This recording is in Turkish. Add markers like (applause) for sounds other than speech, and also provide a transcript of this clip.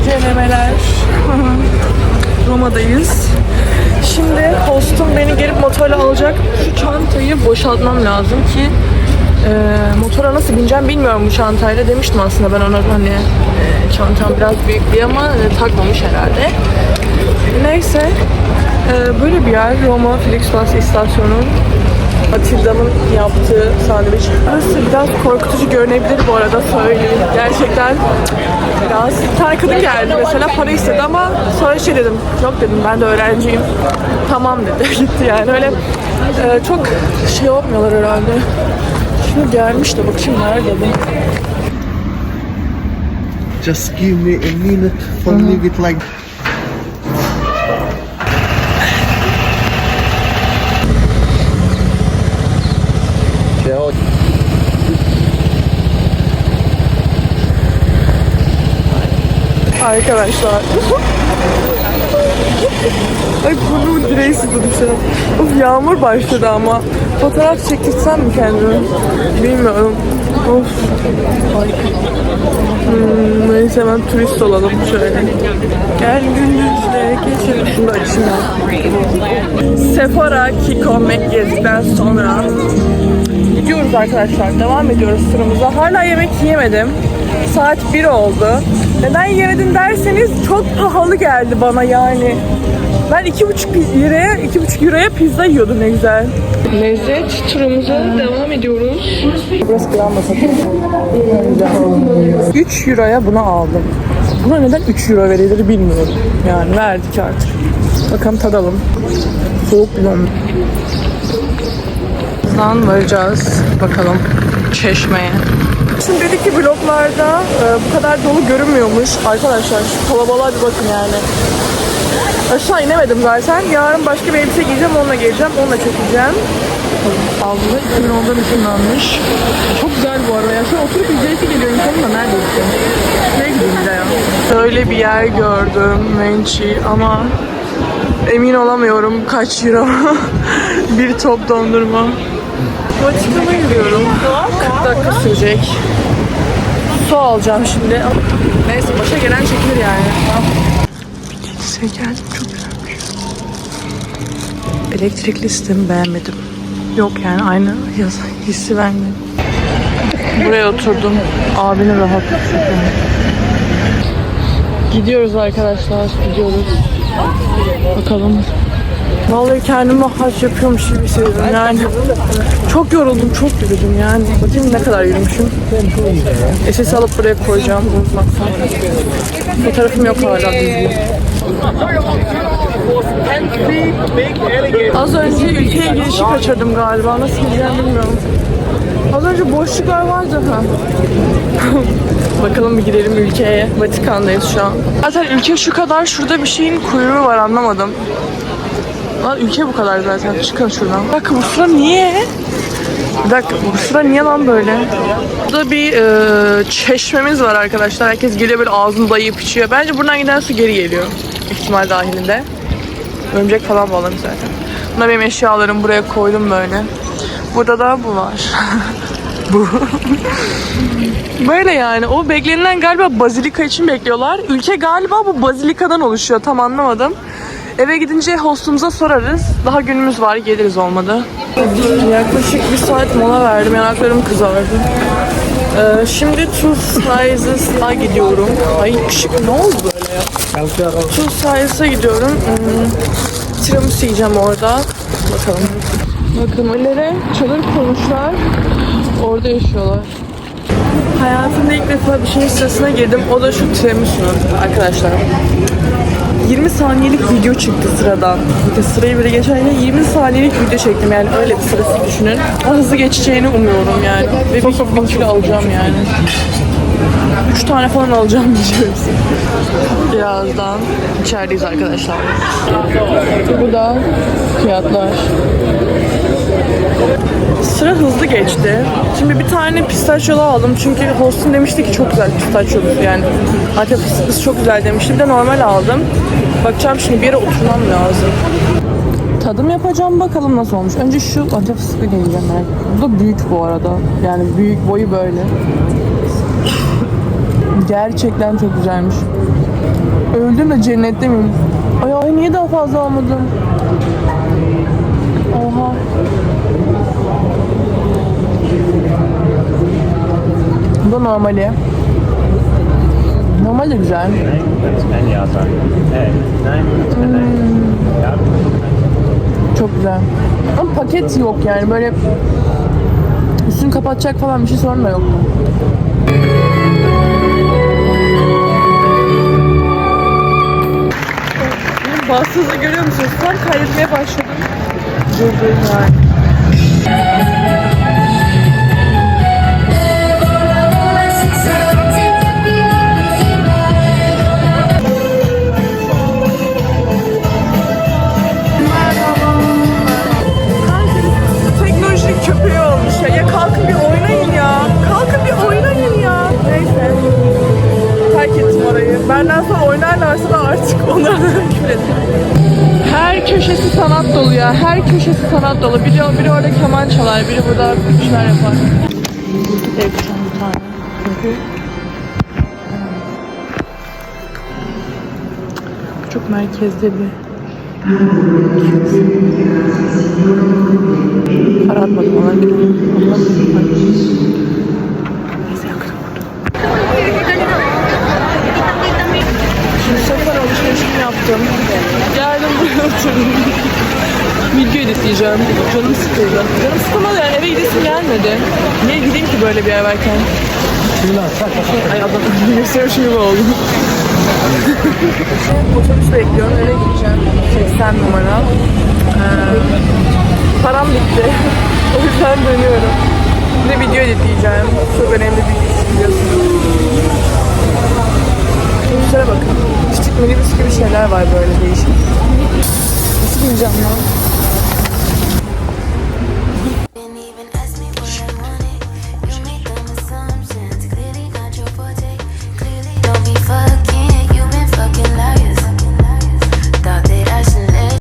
incelemeler. (laughs) Roma'dayız. Şimdi hostum beni gelip motorla alacak. Şu çantayı boşaltmam lazım ki e, motora nasıl bineceğim bilmiyorum bu çantayla. Demiştim aslında ben ona hani e, çantam biraz büyük diye ama e, takmamış herhalde. Neyse e, böyle bir yer Roma Flixbus istasyonu. Atilda'nın yaptığı sandviç. Burası biraz korkutucu görünebilir bu arada söyleyeyim. Gerçekten biraz. Bir kadın geldi mesela para istedi ama sonra şey dedim. Yok dedim ben de öğrenciyim. Tamam dedi. (laughs) Gitti yani öyle e, çok şey yapmıyorlar herhalde. Şimdi gelmiş de bakayım nerede bu. Just give me a minute for leave it like Arkadaşlar. Ay burnumun direği şu an. Of yağmur başladı ama. Fotoğraf çektirsem mi kendimi? Bilmiyorum. Of. Hmm, neyse hemen turist olalım şöyle. Gel gündüzle geçelim. Da açayım. Sephora Kiko Mac sonra gidiyoruz arkadaşlar. Devam ediyoruz turumuza. Hala yemek yiyemedim. Saat 1 oldu. Neden yemedin derseniz çok pahalı geldi bana yani. Ben 2,5 liraya, 2,5 euroya pizza yiyordum ne güzel. Lezzet turumuza devam ediyoruz. Burası plan masası. 3 euroya bunu aldım. Buna neden 3 euro verilir bilmiyorum. Yani verdik artık. Bakalım tadalım. Soğuk limon. Birazdan varacağız. Bakalım çeşmeye. Şimdi dedik ki vloglarda e, bu kadar dolu görünmüyormuş. Arkadaşlar şu kalabalığa bir bakın yani. Aşağı inemedim zaten. Yarın başka bir elbise giyeceğim, onunla geleceğim, onunla çekeceğim. Abla 2010'dan ışınlanmış. Çok güzel bu arada ya. Şu oturup izleyesi geliyor insanın da neredeyse. Şuraya gideyim bir ya. Böyle bir yer gördüm Mençi ama emin olamıyorum kaç euro. (laughs) bir top dondurma. Vatikan'a yürüyorum. 40 dakika sürecek. Su alacağım şimdi. Neyse başa gelen çekilir yani. Bir kiliseye geldim çok güzelmiş. Elektrikli sistemi beğenmedim. Yok yani aynı yaz, hissi vermedi. Buraya oturdum. Abini rahat tuttum. Gidiyoruz arkadaşlar. Gidiyoruz. Bakalım. Vallahi kendime haç yapıyormuş gibi hissediyorum yani. Çok yoruldum, çok yürüdüm yani. Bakayım ne kadar yürümüşüm. SS alıp buraya koyacağım. Fotoğrafım yok hala. Az önce ülkeye girişi kaçırdım galiba. Nasıl gideceğim bilmiyorum. Az önce boşluklar vardı ha. (laughs) Bakalım bir gidelim ülkeye. Vatikan'dayız şu an. Zaten ülke şu kadar. Şurada bir şeyin kuyruğu var anlamadım. Lan ülke bu kadar zaten. Çıkın şuradan. Dakika bu sıra niye? Bir dakika bu sıra niye lan böyle? Burada bir e, çeşmemiz var arkadaşlar. Herkes geliyor böyle ağzını dayayıp içiyor. Bence buradan giden su geri geliyor. İhtimal dahilinde. Örümcek falan bağlamış zaten. Bunlar benim eşyalarım. Buraya koydum böyle. Burada da bu var. (laughs) bu. Böyle yani. O beklenilen galiba bazilika için bekliyorlar. Ülke galiba bu bazilikadan oluşuyor. Tam anlamadım. Eve gidince hostumuza sorarız. Daha günümüz var. Geliriz olmadı. Yaklaşık bir saat mola verdim. Yanaklarım kızardı. Ee, şimdi Two Sizes'a gidiyorum. Ay ışık ne oldu böyle ya? Two Sizes'a gidiyorum. Hmm, tiramisu yiyeceğim orada. Bakalım. Bakın öylere çadır kurmuşlar. Orada yaşıyorlar. Hayatımda ilk defa bir şeyin sırasına girdim. O da şu tiramisu arkadaşlar. 20 saniyelik video çıktı sıradan. De sırayı böyle geçerken 20 saniyelik video çektim yani öyle bir sırası düşünün. O hızlı geçeceğini umuyorum yani. Ve bir, bir kilo alacağım yani. 3 tane falan alacağım (laughs) diyeceğim. Birazdan içerideyiz arkadaşlar. Bu da fiyatlar. Sıra hızlı geçti. Şimdi bir tane pistachiyolu aldım çünkü hostun demişti ki çok güzel pistachiyolu yani. Antep fıstıklısı çok güzel demişti. Bir de normal aldım. Bakacağım şimdi bir yere oturmam lazım. Tadım yapacağım bakalım nasıl olmuş. Önce şu antep fıstıklı deneyeceğim merak. Bu da büyük bu arada. Yani büyük boyu böyle. Gerçekten çok güzelmiş. Öldüm de cennette miyim? Ay ay niye daha fazla almadım? Bu da normali. Normal de güzel. Ya, Çok güzel. Ama paket yok yani böyle üstünü kapatacak falan bir şey sorun da yok. Bastığınızı görüyor musunuz? Tam kaydetmeye başladım. Durdum yani. Oynarlarsa da artık onlara ederim. Her köşesi sanat dolu ya. Her köşesi sanat dolu. Biri, biri orada keman çalar, biri burada bir şeyler yapar. Çok merkezde bir Para atmadım ona. Neyse yaktım burada. Şimdi sefer alışverişimi yaptım. Geldim buraya oturdum. Video editleyeceğim. Canım sıkıldı. Canım sıkılmadı yani eve gidesim gelmedi. Niye gideyim ki böyle bir yer varken? Ay adam gösteriyor gibi oldu. Otobüs bekliyorum eve gideceğim. 80 numara. Ee, param bitti. (laughs) o yüzden dönüyorum. Bir de video editleyeceğim. Çok önemli bir iş biliyorsunuz. Otobüslere bakın. Küçük minibüs gibi şeyler var böyle değişik. Nasıl bineceğim lan?